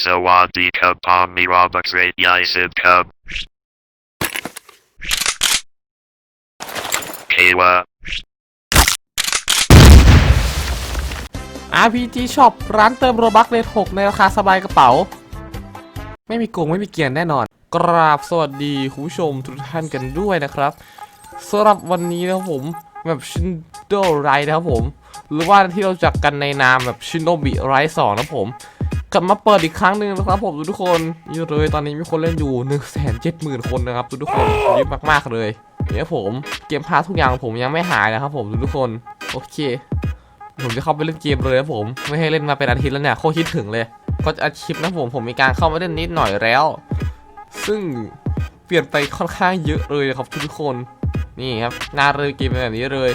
Sawadee Palmi Robert Great Yisib Cub. Kawa. RPG Shop ร้านเติมโรบักเลท6ในราคาสบายกระเป๋า ไม่มีโกงไม่มีเกียนแน่นอน กราบสวัสดีคุณผู้ชมทุกท่านกันด้วยนะครับสำหรับวันนี้นะครับผมแบบชินโดไรนะครับผม หรือว่าที่เราจักกันในนามแบบชินโนบิไรสองนะครับผม กลับมาเปิดอีกครั้งหนึ่งนะครับผมทุกคนอยู่เลยตอนนี้มีคนเล่นอยู่1นึ่งแสนเจ็ดหมื่นคนนะครับทุกคนเยอะมากๆเลยเนี่ยผมเกมพาทุกอย่างผมยังไม่หายนะครับผมทุกคนโอเค ผมจะเข้าไปเล่นเกมเลยนะผมไม่ให้เล่นมาเป็นอาทิตย์แล้วเนี่ยโคตรคิดถึงเลย ก็จะอัดคลิปนะผมผมมีการเข้ามาเล่นนิดหน่อยแล้ว ซึ่งเปลี่ยนไปค่อนข้างเยอะเลยนะครับทุกคนนี่ครับหน้าเลยเกมเป็นแบบนี้เลย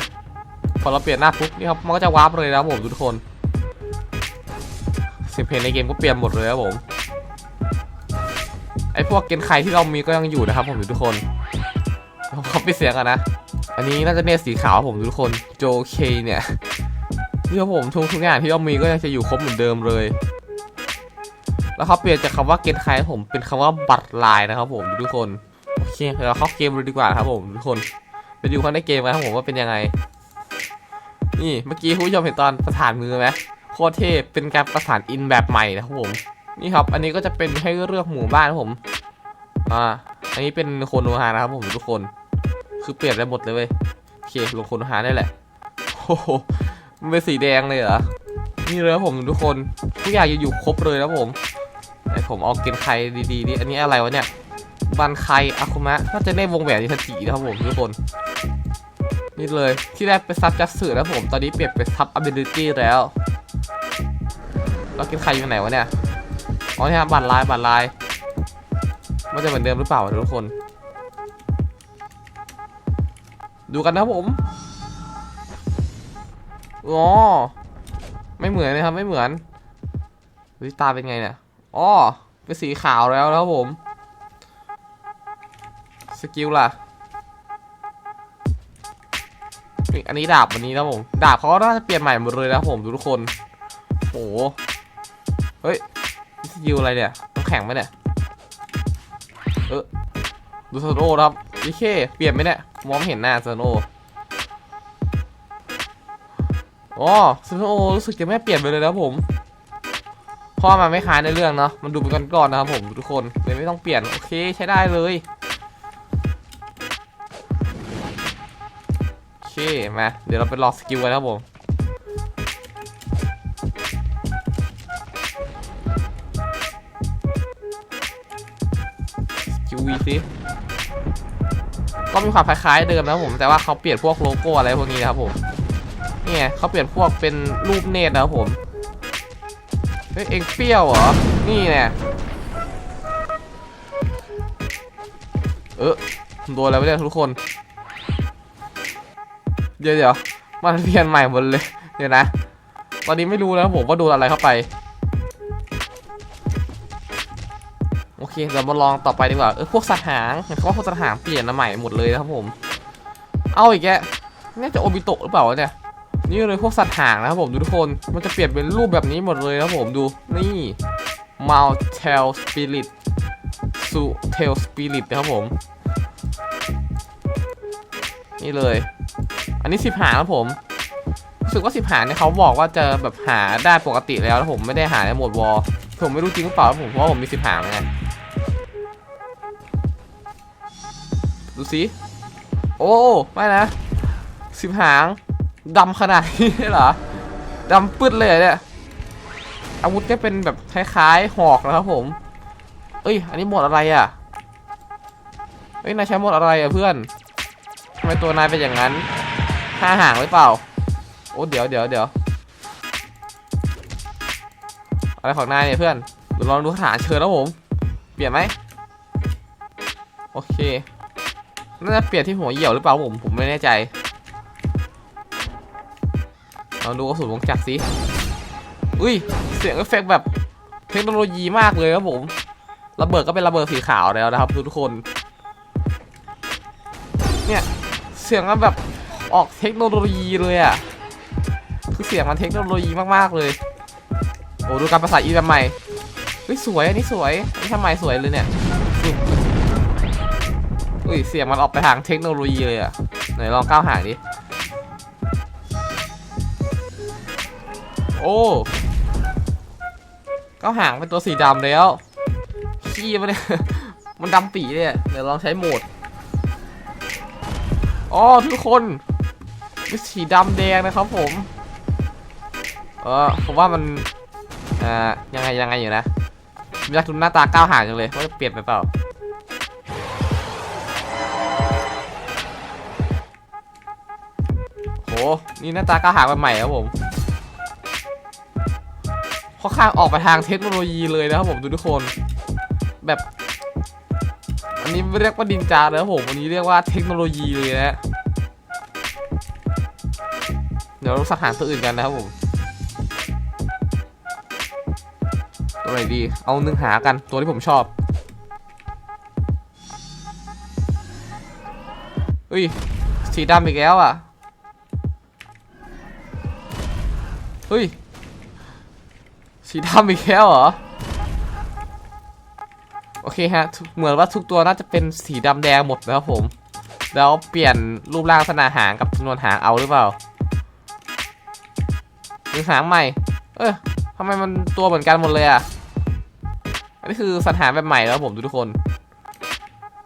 พอเราเปลี่ยนหน้าปุ๊บนี่ครับมันก็จะวาร์ปเลยนะผมทุกคน สียงเพลงในเกมก็เปลี่ยนหมดเลยครับผม ไอพวกเกณฑ์ใครที่เรามีก็ยังอยู่นะครับผมทุกคนเขาปิดเสียงกันนะ อันนี้น่าจะเนตสีขาวผมทุกคน โจเคเนี่ยนี่ผมทุกทุกอย่างที่เรามีก็ยังจะอยู่ครบเหมือนเดิมเลย แล้วเขาเปลี่ยนจากคำว่าเกณฑ์ใครผมเป็นคำว่าบัตรลายนะครับผมทุกคน โอเคเดี๋ยวเราเข้าเกมเลยดีกว่าครับผมทุกคน ไปดูข้าในเกมกันครับผมว่าเป็นยังไง นี่เมื่อกี้คุณผู้ชมเห็นตอนประสานมือไหม โคตรเท่เป็นการประสานอินแบบใหม่นะครับผมนี่ครับ อันนี้ก็จะเป็นให้เลือกหมู่บ้านครับผม อ่า อันนี้เป็นโคโนฮานะครับผมทุกคน คือเปลี่ยนได้หมดเลยเว้ยโอเคลงโคโนฮาได้แหละโอ้โหมันเป็นสีแดงเลยเหรอ นี่เลยครับผมทุกคนทุกอย่างยังอยู่ครบเลยครับผมไอผมเอาเกนไครดีๆนี่อันนี้อะไรวะเนี่ยบันไครอาคุมะน่าจะได้วงแหวนอิทัจินะครับผมทุกคน นี่เลยที่แรกเป็นซับจัสสึนะครับผม ตอนนี้เปลี่ยนเป็นซับอ b บิลิตี้แล้ว แล้วเกนไคอยู่ไหนวะเนี่ยอ๋อเนี่ยบัตรลายบัตรลายมันจะเหมือนเดิมหรือเปล่าทุกคน ดูกันนะผมอ๋อไม่เหมือนนะครับไม่เหมือนวิตาเป็นไงเนี่ยอ๋อเป็นสีขาวแล้วนะครับผม สกิลล่ะอันนี้ดาบวันนี้นะผม ดาบเขาน่าจะเปลี่ยนใหม่หมดเลยนะผมทุกคน โอ้โห เฮ้ยสกิลอะไรเนี่ยน้ำแข็งไหมเนี่ย เออดูสโนว์นครับวิเคเปลี่ยนไหมเนี่ย มองไม่เห็นหน้าสโนว์อ๋อซูโนรู้สึกจะไม่เปลี่ยนไปเลยนะผมเพราะมันไม่คล้ายในเรื่องเนาะ มันดูเป็นก้อนๆนะครับผมทุกคนเลยไม่ต้องเปลี่ยน โอเคใช้ได้เลยโอเคมาเดี๋ยวเราไปลองสกิลกันนะครับผม วีสิก็มีความคล้ายๆเดิมนะผม แต่ว่าเขาเปลี่ยนพวกโลโก้อะไรพวกนี้นะครับผมนี่ไงเขาเปลี่ยนพวกเป็นรูปเนตรนะครับผมเฮ้ยเอ็งเปรี้ยวเหรอ นี่เนี่ยเออโดนอะไรไม่ได้ทุกคน เดี๋ยวเดี๋ยวมันเปลี่ยนใหม่หมดเลย เดี๋ยวนะ ตอนนี้ไม่รู้แล้วผมว่าโดนอะไรเข้าไป อเคเดี๋ยวมาลองต่อไปดีกว่าเออพวกสัตว์หางเห็นเขาว่าพวกสัตว์หางเปลี่ยนมาใหม่หมดเลยนะครับผม เอาอีกแกน่าจะโอบิโตะหรือเปล่าเนี่ยนี่เลยพวกสัตว์หางนะครับผมดูทุกคนมันจะเปลี่ยนเป็นรูปแบบนี้หมดเลยนะครับผมดูนี่ m o u t t a i l Spirit สุ Tail Spirit นะครับผม นี่เลย อันนี้สิบหางครับผม รู้สึกว่าสิบหางเนี่ยเขาบอกว่าจะแบบหาได้ปกติแล้วแล้วผมไม่ได้หาในหมดวอลผมไม่รู้จริงหรือเปล่าผมเพราะว่าผมมีสิบหางไง ดูสิ โอ้ไม่นะสิบหางดำขนาดนี้เหรอดำปื้ดเลยเนี่ยอาวุธเนี่ยเป็นแบบคล้ายๆหอกนะครับผม เอ้ย อันนี้หมดอะไรอะเอ้ยนายใช้หมดอะไรอะเพื่อนทำไมตัวนายเป็นอย่างนั้นห้าหางหรือเปล่า โอ้เดี๋ยวเดี๋ยวเดี๋ยวอะไรของนายเนี่ยเพื่อนเดี๋ยวลองดูคาถาเชิญนะผม เปลี่ยนไหมโอเค น่าจะเปลี่ยนที่หัวเหี่ยวหรือเปล่าผมผมไม่แน่ใจลองดูกระสุนวงจักรสิอุ้ย เสียงเอฟเฟกแบบเทคโนโลยีมากเลยครับผมระเบิดก็เป็นระเบิดสีขาวแล้วนะครับทุกคน เนี่ย เสียงมันแบบออกเทคโนโลยีเลยอะ่ะคือเสียงมันเทคโนโลยีมากๆเลย โอ้ดูการประสานอีแบบใหม่เฮ้ยสวยอันนี้สวยอันนี้ทำไมสวยเลยเนี่ย อุ้ยเสียงมันออกไปทางเทคโนโลยีเลยอะไหนลองก้าวห่างดิ โอ้ก้าวห่างเป็นตัวสีดำแล้วขี้มันเนี่ยมันดำปีเลยเดี๋ยวลองใช้โหมดอ๋อทุกคนเป็นสีดำแดงนะครับผม เออผมว่ามันอ่ายังไงยังไงอยู่นะผมอยากดูหน้าตาก้าวห่างจังเลยว่าจะเปลี่ยนไปเปล่า นี่หน้าตาก้าหางใหม่ครับผมค่อนข้างออกไปทางเทคโนโลยีเลยนะครับผมดูทุกคน แบบ อันนี้ไม่เรียกว่าดินจาเลยครับผมอันนี้เรียกว่าเทคโนโลยีเลยนะเดี๋ยวเราสักหาตัวอื่นกันนะครับผมตัวไหนดี เอาหนึ่งหากันตัวที่ผมชอบเฮ้ยสีดำอีกแล้วอะ เฮ้ย สีดำอีกแล้วเหรอ โอเคฮะ เหมือนว่าทุกตัวน่าจะเป็นสีดำแดงหมดนะครับผม แล้วเปลี่ยนรูปร่างลักษณะหางกับจำนวนหางเอาหรือเปล่าหรือหางใหม่ เออทำไมมันตัวเหมือนกันหมดเลยอะ อันนี้คือสรรหาแบบใหม่แล้วผมทุกคน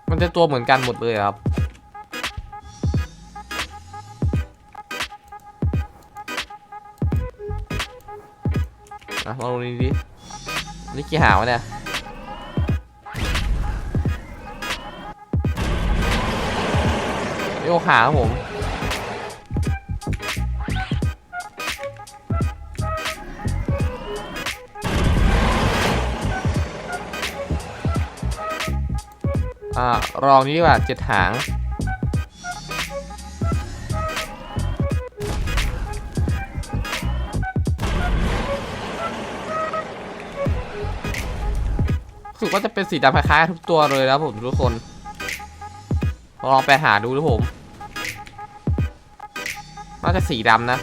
มันจะตัวเหมือนกันหมดเลยครับ อะลองดูนี่ดินี่กี่หางวะเนี่ยโยกหาครับผมอ่ารองนี้ดีกว่าเจ็ดหาง กว่าจะเป็นสีดำคล้ายๆทุกตัวเลยนะครับผมทุกคนลองไปหาดูนะผมน่าจะสีดำนะ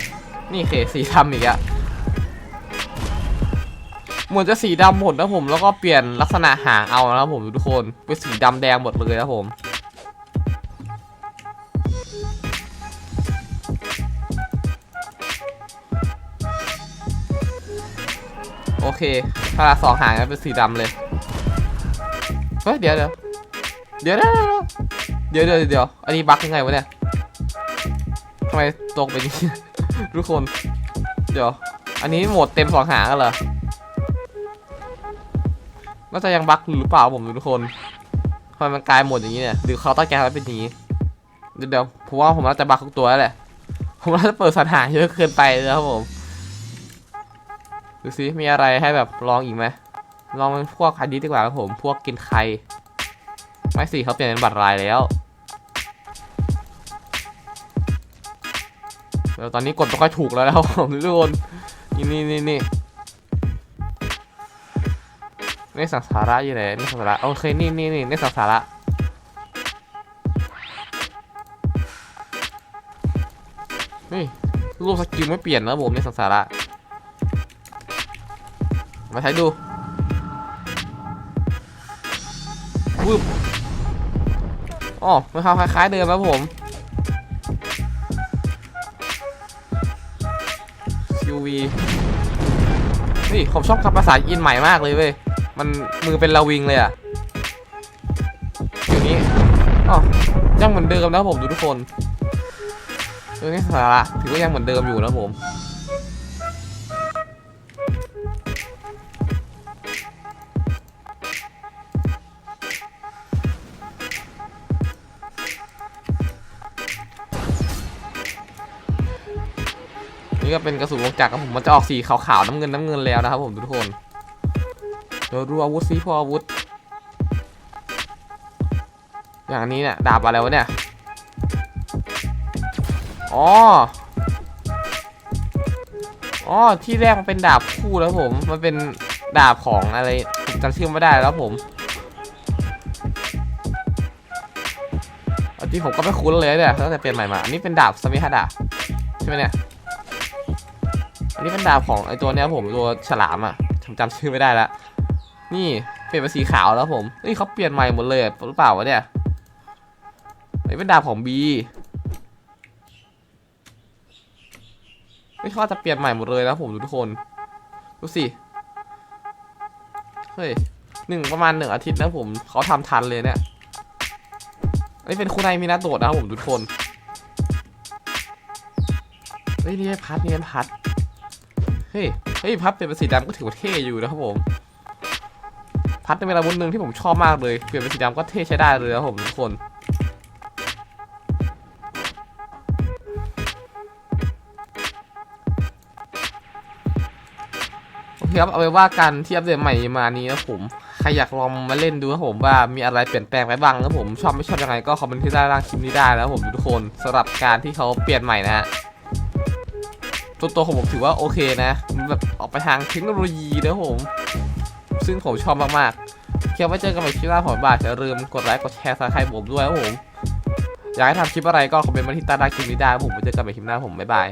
นี่เคสีดำอีกอะเหมือนจะสีดำหมดนะผมแล้วก็เปลี่ยนลักษณะหางเอานะครับผมทุกคนเป็นสีดำแดงหมดเลยนะผมโอเคถ้าสองหางก็เป็นสีดำเลย ฮ้ยเดี๋ยวเดี๋ยวเดี๋ยวเดี๋ยวเดี๋ยวเดี๋ยวอันนี้บั๊กยังไงวะเนี่ยทำไมตกไปอย่างนี้ทุกคน เดี๋ยว อันนี้โหมดเต็มสองหางกันเหรอน่าจะยังบั๊กหรือเปล่าผมทุกคนทำไมมันกลายหมดอย่างนี้เนี่ยหรือเขาตั้งใจให้เป็นอย่างนี้เดี๋ยวเดี๋ยวผมว่าผมน่าจะบั๊กทุกตัวแล้วแหละ ผมน่าจะเปิดสรรหาเยอะเกินไปแล้วครับผม ดูสิมีอะไรให้แบบลองอีกไหม ลองเป็นพวกอันนี้ดีกว่าครับผม พวกกินไข่ไม่สิเขาเปลี่ยนเป็นบัตรลายแล้วแล้วตอนนี้กดไม่ค่อยถูกแล้วนะครับผมทุกคนนี่นี่นี่นี่นี่สังสาระอยู่ไหนนี่สังสาระโอเคนี่นี่นี่นี่สังสาระนี่รูปสกิลไม่เปลี่ยนนะผมนี่สังสาระมาใช้ดู วึบอ๋อมันคล้ายๆเดิมครับผม QV นี่ผมชอบคำภาษาอินใหม่มากเลยเว้ย มันมือเป็นลาวิงเลยอะอย่างนี้อ๋อยังเหมือนเดิมนะผมดูทุกคนเรื่องนี้สาระถือว่ายังเหมือนเดิมอยู่นะผม นี่ก็เป็นกระสุนวงจักรครับผมมันจะออกสีขาวๆน้ำเงินน้ำเงินแล้วนะครับผมทุกคนเดี๋ยวดูอาวุธซิพวกอาวุธ อย่างนี้เนี่ยดาบอะไรวะเนี่ยอ๋ออ๋อที่แรกมันเป็นดาบคู่แล้วผม มันเป็นดาบของอะไรจำชื่อไม่ได้แล้วผมจริงผมก็ไม่คุ้นเลยเนี่ยตั้งแต่เปลี่ยนใหม่มา อันนี้เป็นดาบสมิฮดะใช่ไหมเนี่ย อันนี้เป็นดาบของไอตัวเนี้ยผมตัวฉลามอะจำชื่อไม่ได้แล้วนี่เปลี่ยนเป็นสีขาวแล้วผมเฮ้ยเขาเปลี่ยนใหม่หมดเลยหรือเปล่าวะเนี่ยไอ้เป็นดาบของบีไม่เขาอาจะเปลี่ยนใหม่หมดเลยนะผมทุกคนดูสิเฮ้ยหนึ่งประมาณหนึ่งอาทิตย์นะผมเขาทำทันเลยเนี่ยอันนี้เป็นคุณนายมีนาโดดนะผมทุกคนเฮ้ยนี่พัดนี่ไอ้พัด ฮ้ย เฮ้ยพัดเป็นสีดำก็ถือว่าเท่อยู่นะครับผม พัดเป็นเวลาบุญหนึ่งที่ผมชอบมากเลย เปลี่ยนเป็นสีดำก็เท่ใช้ได้เลยนะครับผมทุกคน โอเคครับเอาไว้ว่ากันที่อัปเดตใหม่มานี้นะผม ใครอยากลองมาเล่นดูนะผมว่ามีอะไรเปลี่ยนแปลงไปบ้างนะผม ชอบไม่ชอบยังไงก็คอมเมนต์ที่ด้านล่างคลิปนี้ได้นะครับผมทุกคนสำหรับการที่เขาเปลี่ยนใหม่นะฮะ ตัวตัวของผมถือว่าโอเคนะมันแบบออกไปทางเทคโนโลยีนะผม ซึ่งผมชอบมากๆเคียวไว้เจอกันใหม่คลิปหน้าผมบาทอย่าลืมกดไลค์กดแชร์ซับสไครต์ผมด้วยนะผม อยากให้ทำคลิปอะไรก็คอมเมนต์มาที่ใต้ล่างคลิปนี้ได้ผมไว้เจอกันใหม่คลิปหน้าผมบ๊ายบาย